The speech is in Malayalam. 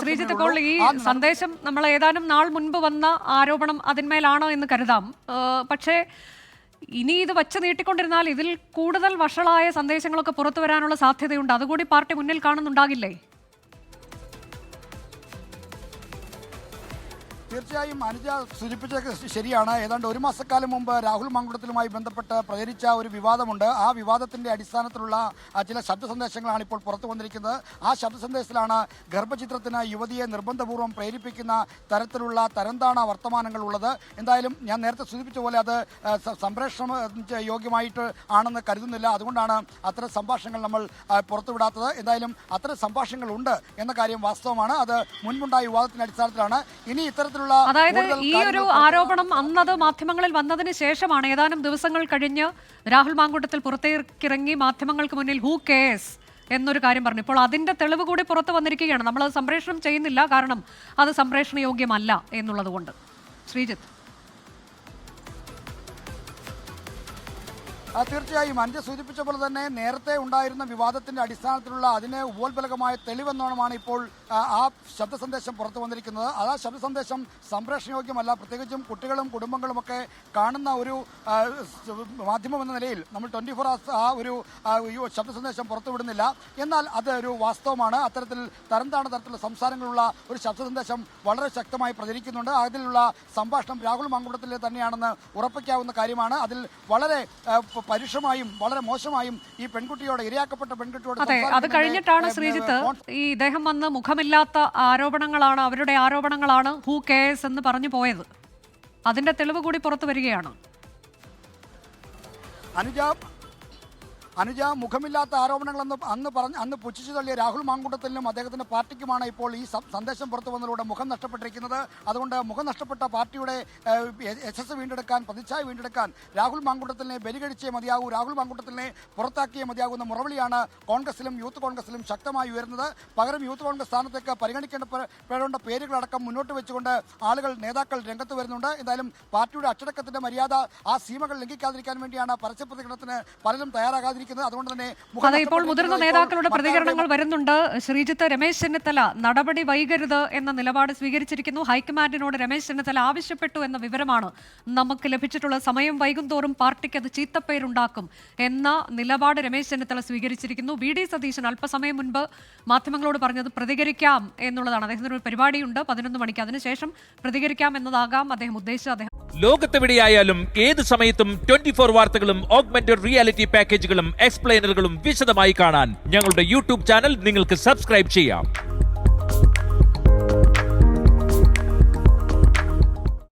ശ്രീജിത്ത് ഇപ്പോൾ ഈ സന്ദേശം നമ്മൾ ഏതാനും നാൾ മുൻപ് വന്ന ആരോപണം അതിന്മേലാണോ എന്ന് കരുതാം. പക്ഷേ ഇനി ഇത് വച്ച് നീട്ടിക്കൊണ്ടിരുന്നാൽ ഇതിൽ കൂടുതൽ വഷളായ സന്ദേശങ്ങളൊക്കെ പുറത്തു വരാനുള്ള സാധ്യതയുണ്ട്. അതുകൂടി പാർട്ടി മുന്നിൽ കാണുന്നുണ്ടാകില്ലേ? തീർച്ചയായും അനുജ സൂചിപ്പിച്ച ശരിയാണ്. ഏതാണ്ട് ഒരു മാസക്കാലം മുമ്പ് രാഹുൽ മങ്കുളത്തിലുമായി ബന്ധപ്പെട്ട് പ്രചരിച്ച ഒരു വിവാദമുണ്ട്. ആ വിവാദത്തിന്റെ അടിസ്ഥാനത്തിലുള്ള ചില ശബ്ദ സന്ദേശങ്ങളാണ് ഇപ്പോൾ പുറത്തു വന്നിരിക്കുന്നത്. ആ ശബ്ദ സന്ദേശത്തിലാണ് ഗർഭചിത്രത്തിന് യുവതിയെ നിർബന്ധപൂർവം പ്രേരിപ്പിക്കുന്ന തരത്തിലുള്ള തരംതാണ വർത്തമാനങ്ങൾ ഉള്ളത്. എന്തായാലും ഞാൻ നേരത്തെ സൂചിപ്പിച്ച പോലെ അത് സംപ്രേഷണം യോഗ്യമായിട്ട് ആണെന്ന് കരുതുന്നില്ല. അതുകൊണ്ടാണ് അത്തരം സംഭാഷണങ്ങൾ നമ്മൾ പുറത്തുവിടാത്തത്. എന്തായാലും അത്തരം സംഭാഷണങ്ങൾ ഉണ്ട് എന്ന കാര്യം വാസ്തവമാണ്. അത് മുൻപുണ്ടായ വിവാദത്തിന്റെ അടിസ്ഥാനത്തിലാണ്. ഇനി ഇത്തരത്തിലുള്ള അതായത് ഈ ഒരു ആരോപണം അന്നത് മാധ്യമങ്ങളിൽ വന്നതിന് ശേഷമാണ്. ഏതാനും ദിവസങ്ങൾ കഴിഞ്ഞ് രാഹുൽ മാങ്കൂട്ടത്തിൽ പുറത്തേക്കിറങ്ങി മാധ്യമങ്ങൾക്ക് മുന്നിൽ ഹൂ കേസ് എന്നൊരു കാര്യം പറഞ്ഞു. ഇപ്പോൾ അതിന്റെ തെളിവ് കൂടി പുറത്തു വന്നിരിക്കുകയാണ്. നമ്മൾ അത് സംപ്രേഷണം ചെയ്യുന്നില്ല. കാരണം അത് സംപ്രേഷണ യോഗ്യമല്ല എന്നുള്ളത് കൊണ്ട്. ശ്രീജിത്ത്. തീർച്ചയായും. അഞ്ച് സൂചിപ്പിച്ച പോലെ തന്നെ നേരത്തെ ഉണ്ടായിരുന്ന വിവാദത്തിന്റെ അടിസ്ഥാനത്തിലുള്ള അതിന് ഉപോത്ബലകമായ തെളിവെന്നോണമാണ് ഇപ്പോൾ ആ, ശബ്ദ സന്ദേശം പുറത്തു വന്നിരിക്കുന്നത്. അത് ആ ശബ്ദ സന്ദേശം സംപ്രേഷണ യോഗ്യമല്ല പ്രത്യേകിച്ചും കുട്ടികളും കുടുംബങ്ങളുമൊക്കെ കാണുന്ന ഒരു മാധ്യമം എന്ന നിലയിൽ നമ്മൾ ട്വന്റി ഫോർ അവേഴ്സ് ആ ഒരു ശബ്ദ സന്ദേശം പുറത്തുവിടുന്നില്ല. എന്നാൽ അത് ഒരു വാസ്തവമാണ്. അത്തരത്തിൽ തരംതാണ തരത്തിലുള്ള സംസാരങ്ങളുള്ള ഒരു ശബ്ദ സന്ദേശം വളരെ ശക്തമായി പ്രചരിക്കുന്നുണ്ട്. അതിലുള്ള സംഭാഷണം രാഹുൽ മങ്കുടത്തിൽ തന്നെയാണെന്ന് ഉറപ്പിക്കാവുന്ന കാര്യമാണ്. അതിൽ വളരെ പരുഷമായും വളരെ മോശമായും ഈ പെൺകുട്ടിയോട് ഇരയാക്കപ്പെട്ട പെൺകുട്ടിയോട് അതെ അത് കഴിഞ്ഞിട്ടാണ് ശ്രീജിത്ത് ഈ ഇദ്ദേഹം വന്ന് മുഖമില്ലാത്ത ആരോപണങ്ങളാണ് അവരുടെ ആരോപണങ്ങളാണ് ഹൂ കേസ് എന്ന് പറഞ്ഞു പോയത്. അതിന്റെ തെളിവ് കൂടി പുറത്തു വരികയാണ്. അനുജ അനുജ മുഖമില്ലാത്ത ആരോപണങ്ങൾ അന്ന് പറഞ്ഞ് അന്ന് പുച്ഛിച്ചു തള്ളിയ രാഹുൽ മാങ്കൂട്ടത്തിനും അദ്ദേഹത്തിന്റെ പാർട്ടിക്കുമാണ് ഇപ്പോൾ ഈ സന്ദേശം പുറത്തു വന്നതിലൂടെ മുഖം നഷ്ടപ്പെട്ടിരിക്കുന്നത്. അതുകൊണ്ട് മുഖം നഷ്ടപ്പെട്ട പാർട്ടിയുടെ യശസ് വീണ്ടെടുക്കാൻ പ്രതിച്ഛായ വീണ്ടെടുക്കാൻ രാഹുൽ മാങ്കൂട്ടത്തിനെ ബലികഴിച്ചേ മതിയാകൂ രാഹുൽ മാങ്കൂട്ടത്തിനെ പുറത്താക്കിയേ മതിയാകുന്ന മുറവിളിയാണ് കോൺഗ്രസിലും യൂത്ത് കോൺഗ്രസിലും ശക്തമായി ഉയർന്നത് പകരം യൂത്ത് കോൺഗ്രസ് സ്ഥാനത്തേക്ക് പരിഗണിക്കേണ്ട പേരുകളടക്കം മുന്നോട്ട് വെച്ചുകൊണ്ട് ആളുകൾ നേതാക്കൾ രംഗത്ത് വരുന്നുണ്ട്. എന്തായാലും പാർട്ടിയുടെ അച്ചടക്കത്തിന്റെ മര്യാദ ആ സീമകൾ ലംഘിക്കാതിരിക്കാൻ വേണ്ടിയാണ് പരസ്യ പ്രതികരണത്തിന് പലരും തയ്യാറാകാതിരിക്കുന്നത്. അതുകൊണ്ട് തന്നെ അതെ ഇപ്പോൾ മുതിർന്ന നേതാക്കളുടെ പ്രതികരണങ്ങൾ വരുന്നുണ്ട്. ശ്രീജിത്ത് രമേശ് ചെന്നിത്തല നടപടി വൈകരുത് എന്ന നിലപാട് സ്വീകരിച്ചിരിക്കുന്നു. ഹൈക്കമാൻഡിനോട് രമേശ് ചെന്നിത്തല ആവശ്യപ്പെട്ടു എന്ന വിവരമാണ് നമുക്ക് ലഭിച്ചിട്ടുള്ള സമയം വൈകുന്തോറും പാർട്ടിക്ക് അത് ചീത്തപ്പേരുണ്ടാക്കും എന്ന നിലപാട് രമേശ് ചെന്നിത്തല സ്വീകരിച്ചിരിക്കുന്നു. വി ഡി സതീശൻ അല്പസമയം മുൻപ് മാധ്യമങ്ങളോട് പറഞ്ഞത് പ്രതികരിക്കാം എന്നുള്ളതാണ്. അദ്ദേഹത്തിന് ഒരു പരിപാടിയുണ്ട്. പതിനൊന്ന് മണിക്ക് അതിനുശേഷം പ്രതികരിക്കാം എന്നതാകാം അദ്ദേഹം ഉദ്ദേശിച്ചത്. അദ്ദേഹം ലോകത്തെവിടെയായാലും ഏത് സമയത്തും ട്വന്റി ഫോർ വാർത്തകളും ഓഗ്മെന്റഡ് റിയാലിറ്റി പാക്കേജുകളും എക്സ്പ്ലെയിനറുകളും വിശദമായി കാണാൻ ഞങ്ങളുടെ യൂട്യൂബ് ചാനൽ നിങ്ങൾക്ക് സബ്സ്ക്രൈബ് ചെയ്യാം.